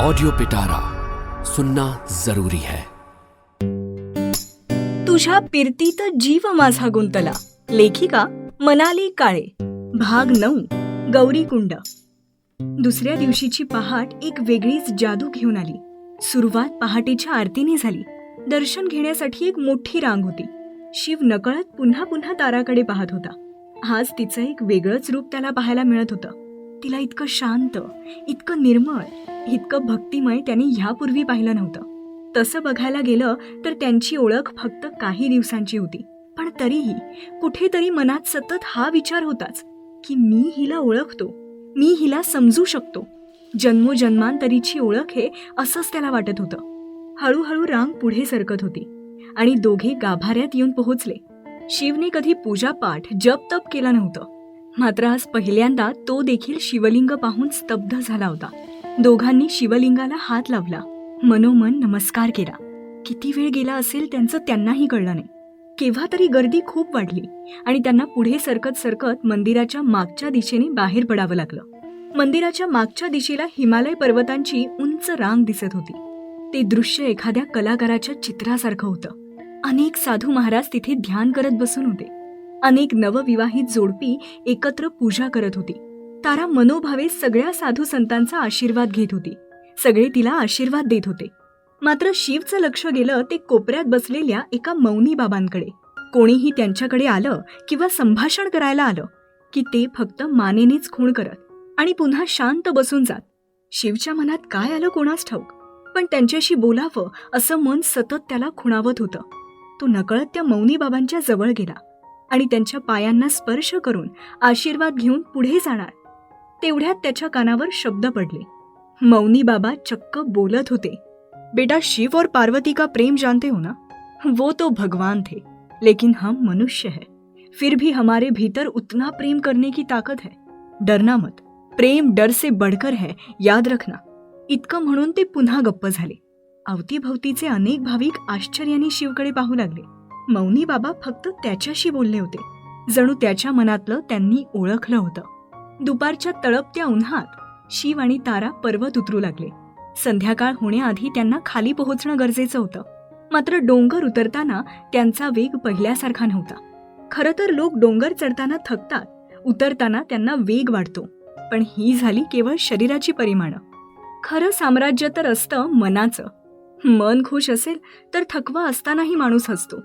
Audio पिटारा सुनना जरूरी है। तुझ्या पिरतीत जीव माझा गुंतला. लेखिका मनाली काळे. भाग नऊ गौरीकुंड दुसऱ्या दिवशीची पहाट एक वेगळीच जादू घेऊन आली. सुरुवात पहाटेच्या आरतीने झाली. दर्शन घेण्यासाठी एक मोठी रांग होती. शिव नकळत पुन्हा पुन्हा ताराकडे पाहत होता. आज तिचं एक वेगळंच रूप त्याला पाहायला मिळत होतं. तिला इतकं शांत इतकं निर्मळ इतकं भक्तिमय त्यांनी ह्यापूर्वी पाहिलं नव्हतं. तसं बघायला गेलं तर त्यांची ओळख फक्त काही दिवसांची होती. पण तरीही कुठेतरी मनात सतत हा विचार होताच की मी हिला ओळखतो मी हिला समजू शकतो. जन्मोजन्मांतरीची ओळख हे असंच त्याला वाटत होतं. हळूहळू रांग पुढे सरकत होती आणि दोघे गाभाऱ्यात येऊन पोहोचले. शिवने कधी पूजापाठ जप तप केला नव्हतं. मात्र आज पहिल्यांदा तो देखील शिवलिंग पाहून स्तब्ध झाला होता. दोघांनी शिवलिंगाला हात लावला. मनोमन नमस्कार केला. किती वेळ गेला असेल त्यांचं त्यांनाही कळलं नाही. केव्हा तरी गर्दी खूप वाढली आणि त्यांना पुढे सरकत सरकत मंदिराच्या मागच्या दिशेने बाहेर पडावं लागलं. मंदिराच्या मागच्या दिशेला हिमालय पर्वतांची उंच रांग दिसत होती. ते दृश्य एखाद्या कलाकाराच्या चित्रासारखं होतं. अनेक साधू महाराज तिथे ध्यान करत बसून होते. अनेक नवविवाहित जोडपी एकत्र पूजा करत होती. तारा मनोभावे सगळ्या साधू संतांचा आशीर्वाद घेत होती. सगळे तिला आशीर्वाद देत होते. मात्र शिवचं लक्ष गेलं ते कोपऱ्यात बसलेल्या एका मौनी बाबांकडे. कोणीही त्यांच्याकडे आलं किंवा संभाषण करायला आलं की ते फक्त मानेनेच खूण करत आणि पुन्हा शांत बसून जात. शिवच्या मनात काय आलं कोणास ठाऊक? पण त्यांच्याशी बोलावं असं मन सतत त्याला खुणावत होतं. तो नकळत त्या मौनी बाबांच्या जवळ गेला. आणि त्यांच्या पायांना स्पर्श करून आशीर्वाद घेऊन पुढे जाणार. तेवढ्यात त्याच्या कानावर शब्द पडले. मौनी बाबा चक्क बोलत होते. बेटा शिव और पार्वती का प्रेम जानते हो ना? वो तो भगवान थे लेकिन हम मनुष्य है। फिर भी हमारे भीतर उतना प्रेम करने की ताकत है। डरना मत। प्रेम डर से बढ़कर है याद रखना। इतकं म्हणून ते पुन्हा गप्प झाले. अवतीभवतीचे अनेक भाविक आश्चर्याने शिवकडे पाहू लागले. मौनी बाबा फक्त त्याच्याशी बोलले होते. जणू त्याच्या मनातलं त्यांनी ओळखलं होतं. दुपारच्या तळपत्या उन्हात शिव आणि तारा पर्वत उतरू लागले. संध्याकाळ होण्याआधी त्यांना खाली पोहोचणं गरजेचं होतं. मात्र डोंगर उतरताना त्यांचा वेग पहिल्यासारखा नव्हता. खरं तर लोक डोंगर चढताना थकतात उतरताना त्यांना वेग वाढतो. पण ही झाली केवळ शरीराची परिमाणं. खरं साम्राज्य तर असतं मनाचं. मन खुश असेल तर थकवा असतानाही माणूस हसतो.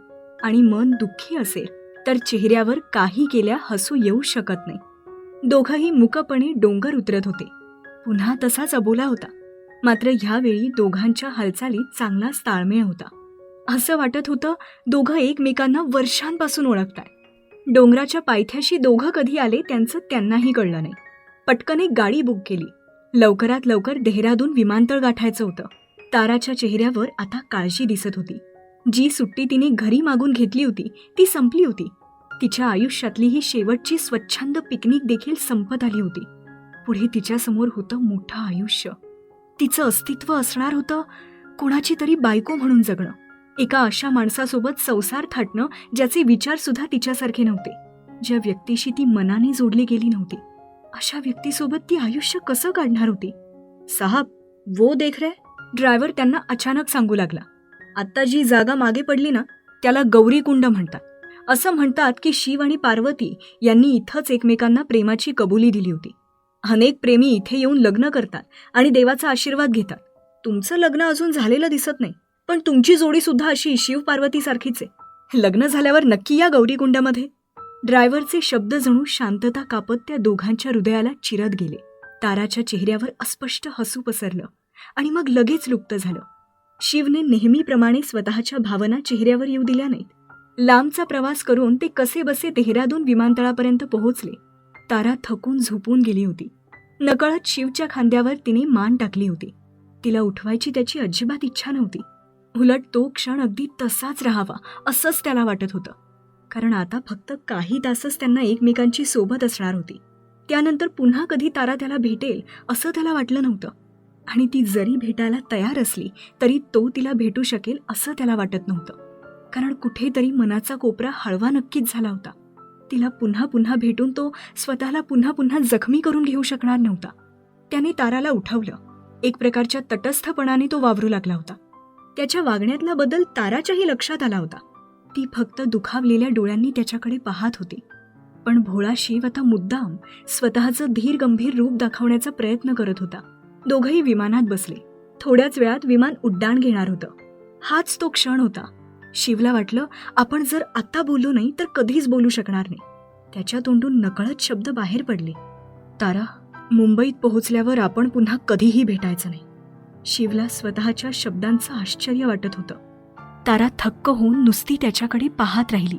आणि मन दुःखी असेल तर चेहऱ्यावर काही केल्या हसू येऊ शकत नाही. दोघंही मुकपणे डोंगर उतरत होते. पुन्हा तसाच अबोला होता. मात्र ह्यावेळी दोघांच्या हालचालीत चांगलाच ताळमेळ होता. असं वाटत होतं दोघं एकमेकांना वर्षांपासून ओळखताय. डोंगराच्या पायथ्याशी दोघं कधी आले त्यांचं त्यांनाही कळलं नाही. पटकन एक गाडी बुक केली. लवकरात लवकर देहरादून विमानतळ गाठायचं होतं. ताराच्या चेहऱ्यावर आता काळजी दिसत होती. जी सुट्टी तिने घरी मागून घेतली होती ती संपली होती. तिच्या आयुष्यातली ही शेवटची स्वच्छंद पिकनिक देखील संपत आली होती. पुढे तिच्यासमोर होतं मोठं आयुष्य. तिचं अस्तित्व असणार होतं कोणाची तरी बायको म्हणून जगणं. एका अशा माणसासोबत संसार थाटणं ज्याचे विचारसुद्धा तिच्यासारखे नव्हते. ज्या व्यक्तीशी ती मनाने जोडली गेली नव्हती. अशा व्यक्तीसोबत ती आयुष्य कसं काढणार होती? साहब वो देख रे ड्रायव्हर त्यांना अचानक सांगू लागला. आत्ता जी जागा मागे पडली ना त्याला गौरीकुंड म्हणतात. असं म्हणतात की शिव आणि पार्वती यांनी इथंच एकमेकांना प्रेमाची कबुली दिली होती. अनेक प्रेमी इथे येऊन लग्न करतात आणि देवाचा आशीर्वाद घेतात. तुमचं लग्न अजून झालेलं दिसत नाही पण तुमची जोडी सुद्धा अशी शिव पार्वतीसारखीच आहे. लग्न झाल्यावर नक्की या गौरीकुंडामध्ये? ड्रायव्हरचे शब्द जणू शांतता कापत त्या दोघांच्या हृदयाला चिरत गेले. ताराच्या चेहऱ्यावर अस्पष्ट हसू पसरलं आणि मग लगेच लुप्त झालं. शिवने नेहमीप्रमाणे स्वतःच्या भावना चेहऱ्यावर येऊ दिल्या नाहीत. लांबचा प्रवास करून ते कसे बसे देहरादून विमानतळापर्यंत पोहोचले. तारा थकून झोपून गेली होती. नकळत शिवच्या खांद्यावर तिने मान टाकली होती. तिला उठवायची त्याची अजिबात इच्छा नव्हती. उलट तो क्षण अगदी तसाच राहावा असंच त्याला वाटत होतं. कारण आता फक्त काही तासच त्यांना एकमेकांची सोबत असणार होती. त्यानंतर पुन्हा कधी तारा त्याला भेटेल असं त्याला वाटलं नव्हतं. आणि ती जरी भेटायला तयार असली तरी तो तिला भेटू शकेल असं त्याला वाटत नव्हतं. कारण कुठेतरी मनाचा कोपरा हळवा नक्कीच झाला होता. तिला पुन्हा पुन्हा भेटून तो स्वतःला पुन्हा पुन्हा जखमी करून घेऊ शकणार नव्हता. त्याने ताराला उठवलं. एक प्रकारच्या तटस्थपणाने तो वावरू लागला होता. त्याच्या वागण्यातला बदल ताराच्याही लक्षात आला होता. ती फक्त दुखावलेल्या डोळ्यांनी त्याच्याकडे पाहत होती. पण भोळा शिव आता मुद्दाम स्वतःचं धीर गंभीर रूप दाखवण्याचा प्रयत्न करत होता. दोघंही विमानात बसले. थोड्याच वेळात विमान उड्डाण घेणार होतं. हाच तो क्षण होता. शिवला वाटलं आपण जर आत्ता बोललो नाही तर कधीच बोलू शकणार नाही. त्याच्या तोंडून नकळत शब्द बाहेर पडले. तारा मुंबईत पोहोचल्यावर आपण पुन्हा कधीही भेटायचं नाही. शिवला स्वतःच्या शब्दांचं आश्चर्य वाटत होतं. तारा थक्क होऊन नुसती त्याच्याकडे पाहत राहिली.